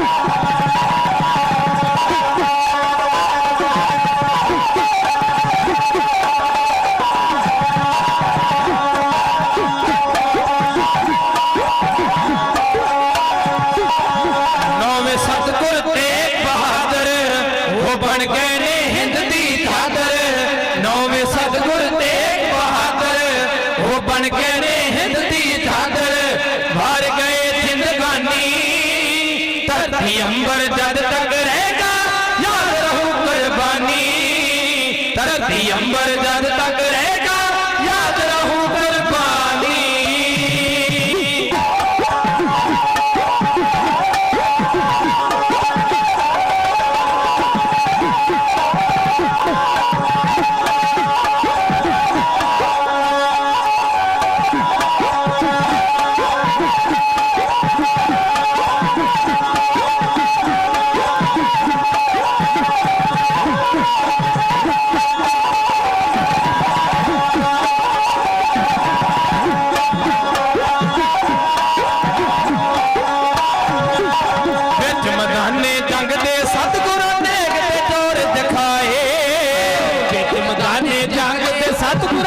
Oh! धरती अंबर जद तक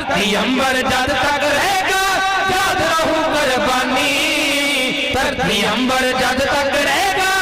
ਧਰਤੀ ਅੰਬਰ ਜਦ ਤੱਕ ਰਹੇਗਾ ਯਾਦ ਰਹੂ ਕੁਰਬਾਨੀ। ਧਰਤੀ ਅੰਬਰ ਜਦ ਤੱਕ ਰਹੇਗਾ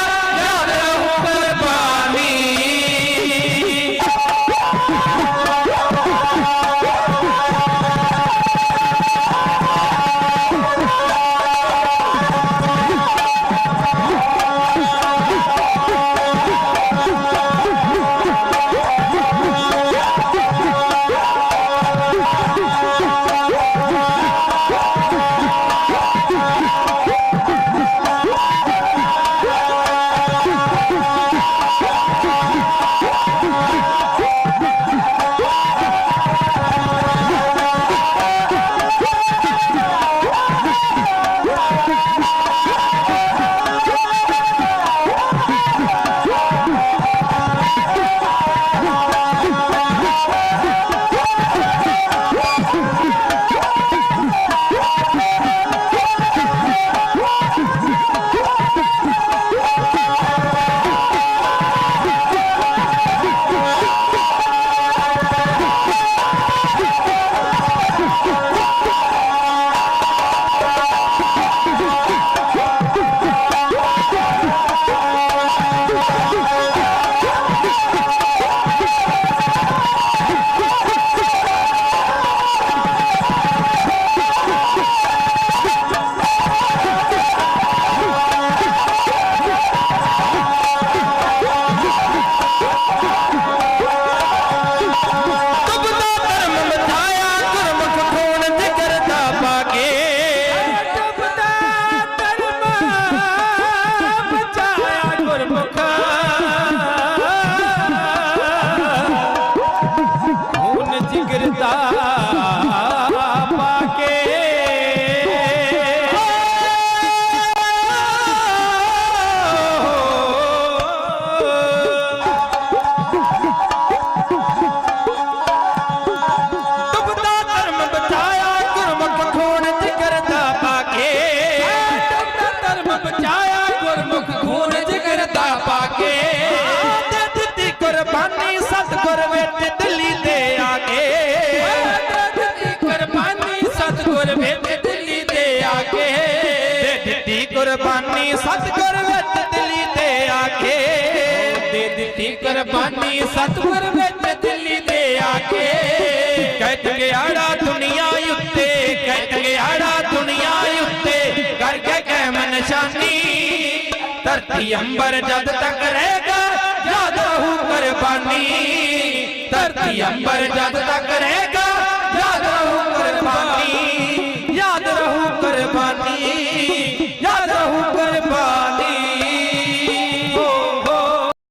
ਕੁਰਬਾਨੀ ਸਤਗੁਰ ਵਿੱਚ ਦਿੱਲੀ ਤੇ ਆਖੇ ਦੇ ਦਿੱਤੀ ਕੁਰਬਾਨੀ ਸਤਗੁਰ ਵਿੱਚ ਦਿੱਲੀ ਤੇ ਆਖੇ ਕਹਿਟ ਗਿਆੜਾ ਦੁਨੀਆ ਉੱਤੇ ਕਹਿਟ ਗਿਆੜਾ ਦੁਨੀਆ ਉੱਤੇ ਕਰਕੇ ਕਹਿ ਮਨ ਸ਼ਾਨੀ ਧਰਤੀ ਅੰਬਰ ਜਦ ਤੱਕ ਰਹੇਗਾ ਯਾਦ ਰਹੂ ਕੁਰਬਾਨੀ। ਧਰਤੀ ਅੰਬਰ ਜਦ ਤੱਕ